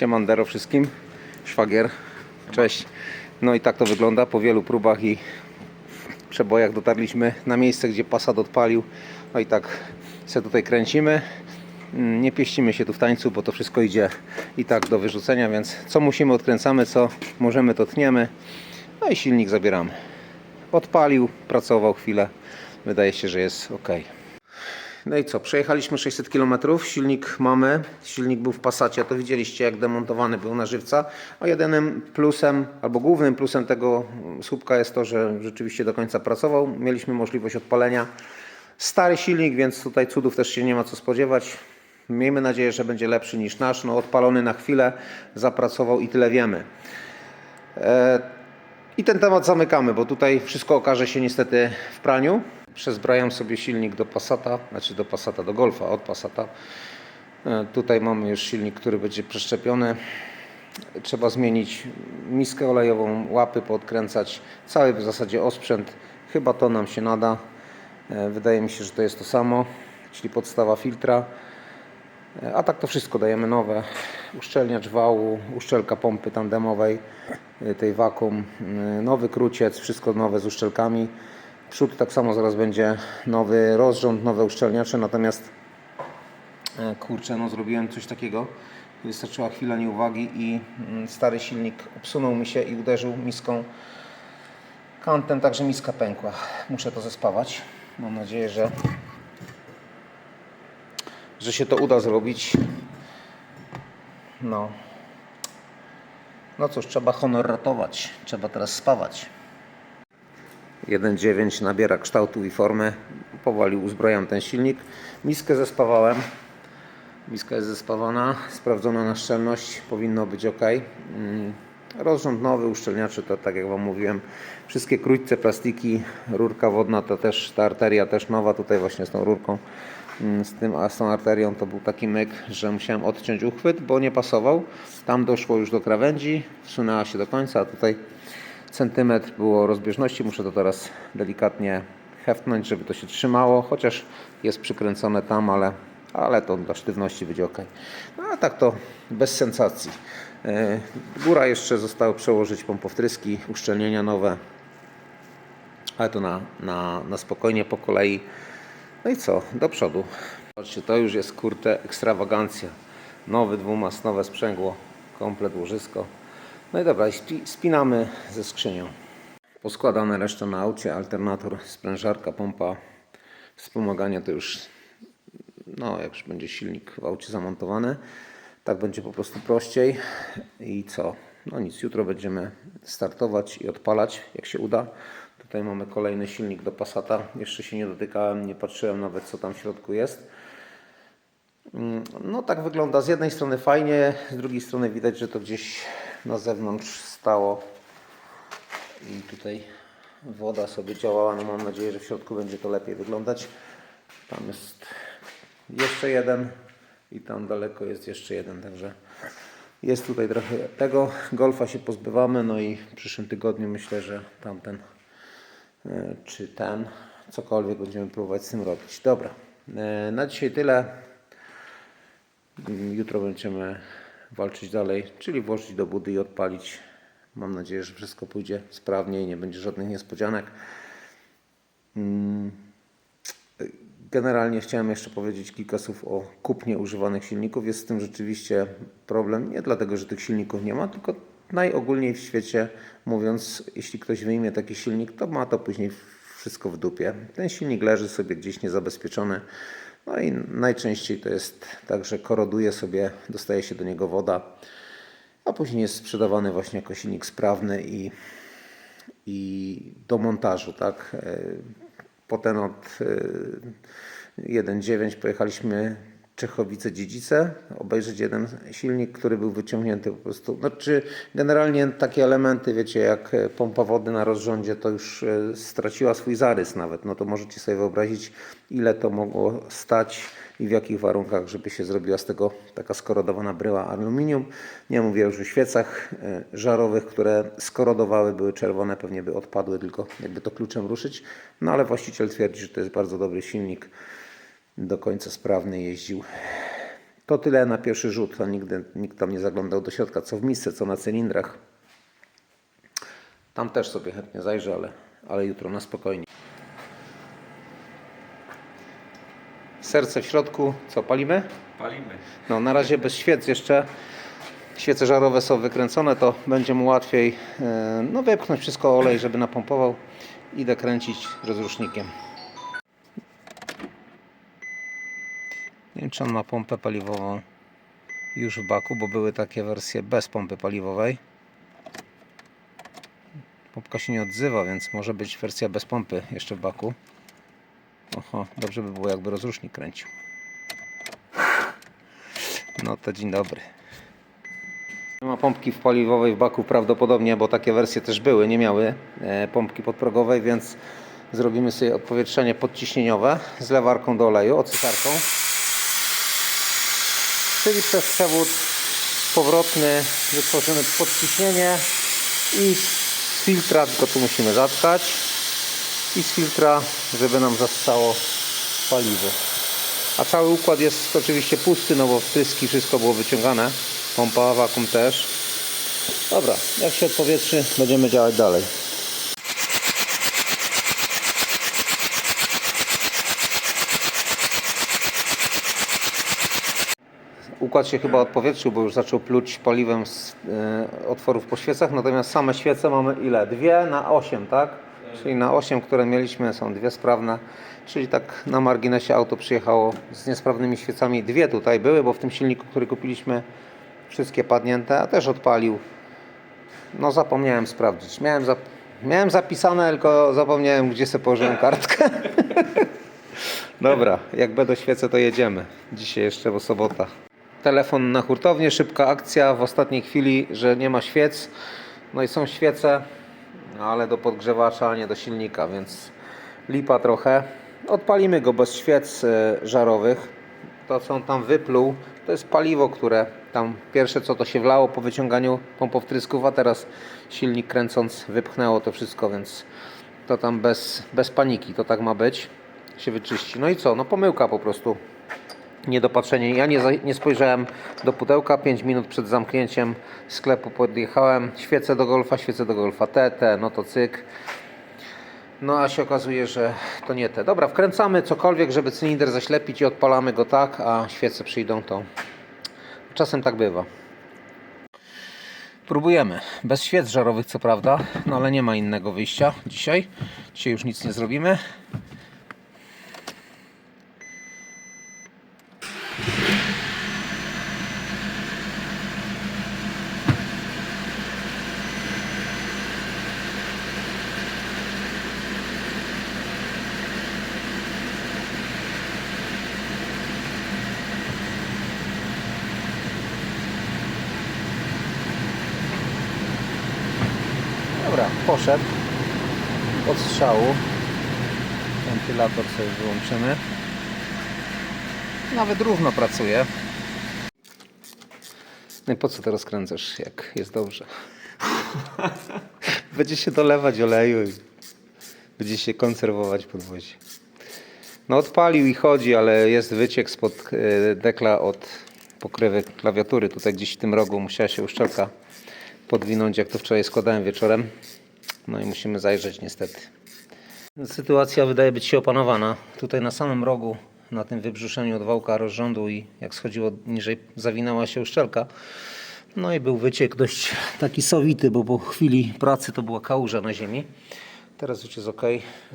Siemandero wszystkim. Szwagier. Cześć. No i tak to wygląda. Po wielu próbach i przebojach dotarliśmy na miejsce, gdzie Passat odpalił. No i tak się tutaj kręcimy. Mm, Nie pieścimy się tu w tańcu, bo to wszystko idzie i tak do wyrzucenia, więc co musimy odkręcamy, co możemy to tniemy. No i silnik zabieramy. Odpalił, pracował chwilę. Wydaje się, że jest ok. No i co, przejechaliśmy 600 km, silnik mamy, silnik był w Passacie, to widzieliście jak demontowany był na żywca, a jedynym plusem, albo głównym plusem tego słupka jest to, że rzeczywiście do końca pracował, mieliśmy możliwość odpalenia. Stary silnik, więc tutaj cudów też się nie ma co spodziewać. Miejmy nadzieję, że będzie lepszy niż nasz, no odpalony na chwilę, zapracował i tyle wiemy. E, I ten temat zamykamy, bo tutaj wszystko okaże się niestety w praniu. Przezbrajam sobie silnik do Passata, znaczy do Passata, do Golfa od Passata. E, Tutaj mamy już silnik, który będzie przeszczepiony. Trzeba zmienić miskę olejową, łapy podkręcać, cały w zasadzie osprzęt. Chyba to nam się nada. E, Wydaje mi się, że to jest to samo, czyli podstawa filtra. E, A tak to wszystko dajemy nowe. Uszczelniacz wału, uszczelka pompy tandemowej, tej wakum, nowy kruciec, wszystko nowe z uszczelkami. Przód tak samo zaraz będzie nowy rozrząd, nowe uszczelniacze, natomiast e, kurczę, no zrobiłem coś takiego. Wystarczyła chwila nieuwagi i mm, stary silnik obsunął mi się i uderzył miską kantem, także miska pękła. Muszę to zespawać. Mam nadzieję, że że się to uda zrobić. No. No cóż, trzeba honor ratować. Trzeba teraz spawać. 1.9 nabiera kształtu i formy. Powoli uzbrajam ten silnik. Miskę zespawałem. Miska jest zespawana, sprawdzona na szczelność, powinno być ok. Mm, Rozrząd nowy, uszczelniaczy to tak jak Wam mówiłem, wszystkie krótce plastiki, rurka wodna to też, ta arteria też nowa tutaj właśnie z tą rurką, Mm, z tym, a z tą arterią to był taki myk, że musiałem odciąć uchwyt, bo nie pasował. Tam doszło już do krawędzi, wsunęła się do końca, a tutaj centymetr było rozbieżności, muszę to teraz delikatnie heftnąć, żeby to się trzymało, chociaż jest przykręcone tam, ale, ale to dla sztywności będzie ok. No a tak to bez sensacji. E, Góra jeszcze zostało przełożyć pompowtryski, uszczelnienia nowe, ale to na, na, na spokojnie po kolei. No i co, do przodu. Zobaczcie, to już jest kurte ekstrawagancja. Nowy dwumast, nowe sprzęgło, komplet łożysko. No i dobra, spinamy ze skrzynią. Poskładane resztę na aucie, alternator, sprężarka, pompa, wspomaganie to już, no jak już będzie silnik w aucie zamontowany, tak będzie po prostu prościej. I co? No nic, jutro będziemy startować i odpalać, jak się uda. Tutaj mamy kolejny silnik do Passata. Jeszcze się nie dotykałem, nie patrzyłem nawet co tam w środku jest. Mm, No tak wygląda z jednej strony fajnie, z drugiej strony widać, że to gdzieś na zewnątrz stało i tutaj woda sobie działała. No mam nadzieję, że w środku będzie to lepiej wyglądać. Tam jest jeszcze jeden i tam daleko jest jeszcze jeden, także jest tutaj trochę tego. Golfa się pozbywamy, no i w przyszłym tygodniu myślę, że tamten e, czy ten, cokolwiek będziemy próbować z tym robić. Dobra, e, na dzisiaj tyle. Jutro będziemy walczyć dalej, czyli włożyć do budy i odpalić. Mam nadzieję, że wszystko pójdzie sprawnie i nie będzie żadnych niespodzianek. Mm. Generalnie chciałem jeszcze powiedzieć kilka słów o kupnie używanych silników. Jest z tym rzeczywiście problem. Nie dlatego, że tych silników nie ma, tylko najogólniej w świecie mówiąc, jeśli ktoś wyjmie taki silnik, to ma to później wszystko w dupie. Ten silnik leży sobie gdzieś niezabezpieczony. No i najczęściej to jest tak, że koroduje sobie, dostaje się do niego woda, a później jest sprzedawany właśnie jako silnik sprawny i, i do montażu, tak. E, Potem od e, 1.9 pojechaliśmy Czechowice-Dziedzice, obejrzeć jeden silnik, który był wyciągnięty po prostu. Znaczy, generalnie takie elementy, wiecie, jak e, pompa wody na rozrządzie, to już e, straciła swój zarys nawet. No to możecie sobie wyobrazić, ile to mogło stać i w jakich warunkach, żeby się zrobiła z tego taka skorodowana bryła aluminium. Nie mówię już o świecach e, żarowych, które skorodowały, były czerwone, pewnie by odpadły, tylko jakby to kluczem ruszyć. No ale właściciel twierdzi, że to jest bardzo dobry silnik, do końca sprawny, jeździł To tyle na pierwszy rzut, a nigdy nikt tam nie zaglądał do środka, co w misce, co na cylindrach. Tam też sobie chętnie zajrzę, ale, ale jutro na spokojnie. Serce w środku, co palimy? Palimy. No na razie bez świec jeszcze. Świece żarowe są wykręcone, to będzie mu łatwiej e, no, wepchnąć wszystko olej, żeby napompował. Idę kręcić rozrusznikiem. Wiem, czy on ma pompę paliwową już w baku, bo były takie wersje bez pompy paliwowej. Pompka się nie odzywa, więc może być wersja bez pompy jeszcze w baku. Oho, dobrze by było jakby rozrusznik kręcił. No to dzień dobry. Nie ma pompki w paliwowej w baku prawdopodobnie, bo takie wersje też były, nie miały e, pompki podprogowej, więc zrobimy sobie odpowietrzenie podciśnieniowe z lewarką do oleju, ocykarką. Czyli przez przewód powrotny wytworzymy podciśnienie i z filtra, tylko tu musimy zatkać i z filtra, żeby nam zastało paliwo. A cały układ jest oczywiście pusty, no bo wtryski wszystko było wyciągane. Pompa, wakum też. Dobra, jak się odpowietrzy, będziemy działać dalej. Układ się chyba odpowietrzył, bo już zaczął pluć paliwem z e, otworów po świecach, natomiast same świece mamy ile? Dwie na 8, tak? Czyli na 8, które mieliśmy są dwie sprawne, czyli tak na marginesie auto przyjechało z niesprawnymi świecami. Dwie tutaj były, bo w tym silniku, który kupiliśmy wszystkie padnięte, a też odpalił. No zapomniałem sprawdzić. Miałem, zap... Miałem zapisane, tylko zapomniałem gdzie sobie położyłem kartkę. Dobra, jak będą świece to jedziemy. Dzisiaj jeszcze, bo sobota. Telefon na hurtownię, szybka akcja w ostatniej chwili, że nie ma świec. No i są świece, no ale do podgrzewacza, a nie do silnika, więc lipa trochę. Odpalimy go bez świec e, żarowych. To co on tam wypluł, to jest paliwo, które tam pierwsze co to się wlało po wyciąganiu pompowtrysków, a teraz silnik kręcąc wypchnęło to wszystko, więc to tam bez, bez paniki, to tak ma być. Się wyczyści. No i co? No pomyłka po prostu niedopatrzenie. Ja nie, nie spojrzałem do pudełka. 5 minut przed zamknięciem sklepu podjechałem. Świecę do golfa, świecę do golfa. Te, te, no to cyk. No a się okazuje, że to nie te. Dobra, wkręcamy cokolwiek, żeby cylinder zaślepić i odpalamy go tak, a świece przyjdą to. Czasem tak bywa. Próbujemy. Bez świec żarowych co prawda, no ale nie ma innego wyjścia dzisiaj. Dzisiaj już nic nie zrobimy. Dobra, poszedł. Od strzału. Wentylator sobie wyłączymy. Nawet równo pracuje. No i po co to rozkręcasz, jak jest dobrze? Będzie się dolewać oleju i będzie się konserwować podwozie. No odpalił i chodzi, ale jest wyciek spod e, dekla od pokrywy klawiatury. Tutaj gdzieś w tym rogu musiała się uszczelka podwinąć, jak to wczoraj składałem wieczorem. No i musimy zajrzeć niestety. Sytuacja wydaje być się opanowana. Tutaj na samym rogu, na tym wybrzuszeniu od wałka rozrządu i jak schodziło niżej, zawinęła się uszczelka. No i był wyciek dość taki sowity, bo po chwili pracy to była kałuża na ziemi. Teraz już jest ok.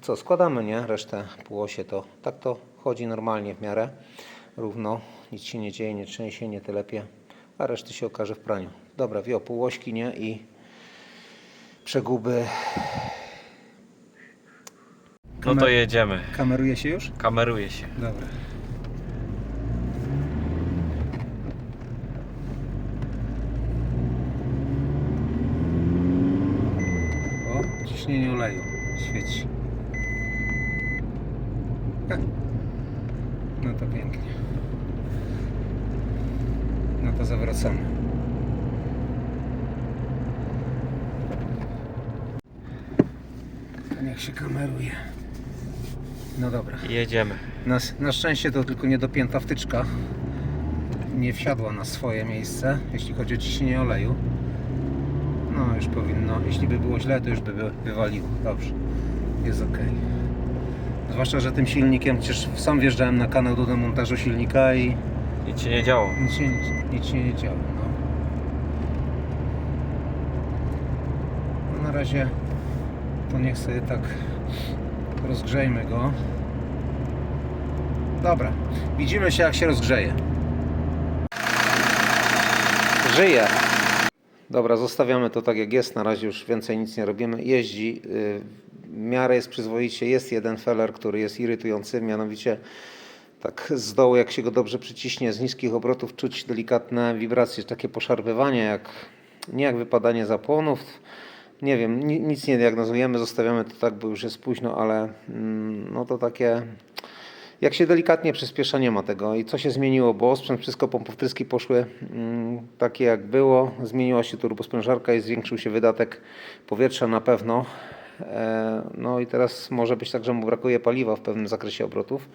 Co, składamy, nie? Resztę półosie to tak to chodzi normalnie w miarę. Równo, nic się nie dzieje, nie trzęsie, nie telepie, a reszty się okaże w praniu. Dobra, wio półośki, nie? I przeguby. No to jedziemy. Kameruje się już? Kameruje się. Dobra. O, ciśnienie oleju świeci. Ha. No to pięknie. No to zawracamy. Niech się kameruje. No dobra. Jedziemy. Na, na szczęście to tylko niedopięta wtyczka. nie wsiadła na swoje miejsce, jeśli chodzi o ciśnienie oleju. No już powinno, jeśli by było źle, to już by wy- wywaliło. Dobrze, jest ok. Zwłaszcza, że tym silnikiem, przecież sam wjeżdżałem na kanał do demontażu silnika i Nic się nie działo. nic się, nic się nie działo. No. no na razie to niech sobie tak rozgrzejmy go. Dobra, widzimy się jak się rozgrzeje. Żyje. Dobra, zostawiamy to tak jak jest. Na razie już więcej nic nie robimy. Jeździ. yy, W miarę jest przyzwoicie. Jest jeden feller, który jest irytujący, mianowicie tak z dołu, jak się go dobrze przyciśnie, z niskich obrotów czuć delikatne wibracje, takie poszarpywanie, jak, nie jak wypadanie zapłonów. Nie wiem, ni- nic nie diagnozujemy, zostawiamy to tak, bo już jest późno, ale mm, no to takie jak się delikatnie przyspiesza, nie ma tego. I co się zmieniło? Bo osprzęt, wszystko pompowtryski poszły mm, takie jak było. Zmieniła się turbosprężarka i zwiększył się wydatek powietrza na pewno. E, no i teraz może być tak, że mu brakuje paliwa w pewnym zakresie obrotów.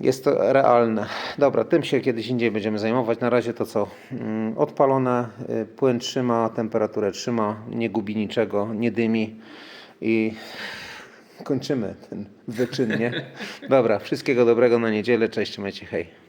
Jest to realne. Dobra, tym się kiedyś indziej będziemy zajmować. Na razie to co? Mm, Odpalone, y, płyn trzyma, temperaturę trzyma, nie gubi niczego, nie dymi i kończymy ten wyczyn, nie? Dobra, wszystkiego dobrego na niedzielę. Cześć, trzymajcie, hej.